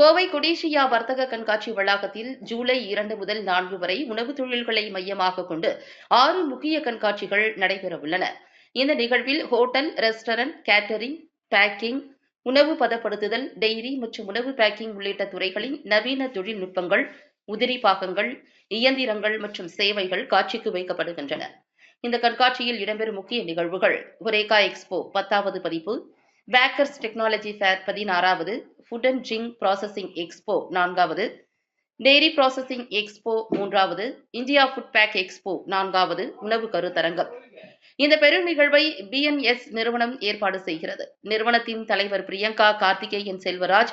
கோவை கொடிஷியா வர்த்தக கண்காட்சி வளாகத்தில் ஜூலை இரண்டு முதல் நான்கு வரை உணவு தொழில்களை மையமாக கொண்டு ஆறு முக்கிய கண்காட்சிகள் நடைபெறவுள்ளன. இந்த நிகழ்வில் ஹோட்டல் ரெஸ்டாரண்ட் கேட்டரிங் பேக்கிங் உணவு பதப்படுத்துதல் டெய்ரி மற்றும் உணவு பேக்கிங் உள்ளிட்ட துறைகளின் நவீன தொழில்நுட்பங்கள் உதிரி பாகங்கள் இயந்திரங்கள் மற்றும் சேவைகள் காட்சிக்கு வைக்கப்படுகின்றன. இந்த கண்காட்சியில் இடம்பெறும் முக்கிய நிகழ்வுகள் ஒரேகா எக்ஸ்போ பத்தாவது பதிப்பு பேக்கர்ஸ் டெக்னாலஜி ஃபேர் பதினாறாவது food and drink processing expo நான்காவது டெய்ரி ப்ராசஸிங் எக்ஸ்போ மூன்றாவது இந்தியா ஃபுட் பேக் எக்ஸ்போ நான்காவது உணவு கருத்தரங்கம். இந்த பெரும் நிகழ்வை பிஎன்எஸ் நிறுவனம் ஏற்பாடு செய்கிறது. நிறுவனத்தின் தலைவர் பிரியங்கா கார்த்திகேயன் செல்வராஜ்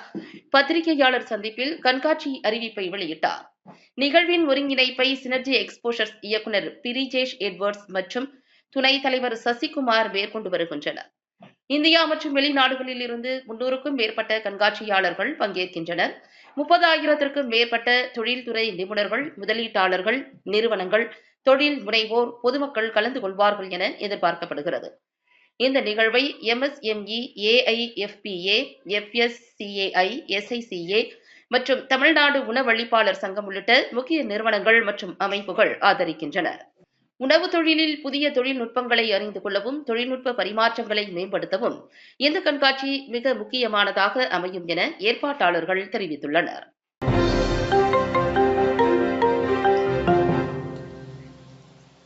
பத்திரிகையாளர் சந்திப்பில் கண்காட்சி அறிவிப்பை வெளியிட்டார். நிகழ்வின் ஒருங்கிணைப்பை சினர்ஜி எக்ஸ்போஷர்ஸ் இயக்குநர் பிரிஜேஷ் எட்வர்ட்ஸ் மற்றும் துணைத் தலைவர் சசிகுமார் மேற்கொண்டு வருகின்றனர். இந்தியா மற்றும் வெளிநாடுகளில் இருந்து முன்னூறுக்கும் மேற்பட்ட கண்காட்சியாளர்கள் பங்கேற்கின்றனர். முப்பதாயிரத்திற்கும் மேற்பட்ட தொழில்துறை நிபுணர்கள் முதலீட்டாளர்கள் நிறுவனங்கள் தொழில் முனைவோர் பொதுமக்கள் கலந்து கொள்வார்கள் என எதிர்பார்க்கப்படுகிறது. இந்த நிகழ்வை எம்எஸ்எம்இ ஏஐஎஃபிஏ எஃப்எஸ்சிஏஐ எஸ்ஐசிஏ மற்றும் தமிழ்நாடு உணவளிப்பாளர் சங்கம் உள்ளிட்ட முக்கிய நிறுவனங்கள் மற்றும் அமைப்புகள் ஆதரிக்கின்றன உணவு தொழிலில் புதிய தொழில்நுட்பங்களை அறிந்து கொள்ளவும் தொழில்நுட்ப பரிமாற்றங்களை மேம்படுத்தவும் இந்த கண்காட்சி மிக முக்கியமானதாக அமையும் என ஏற்பாட்டாளர்கள் தெரிவித்துள்ளனர்.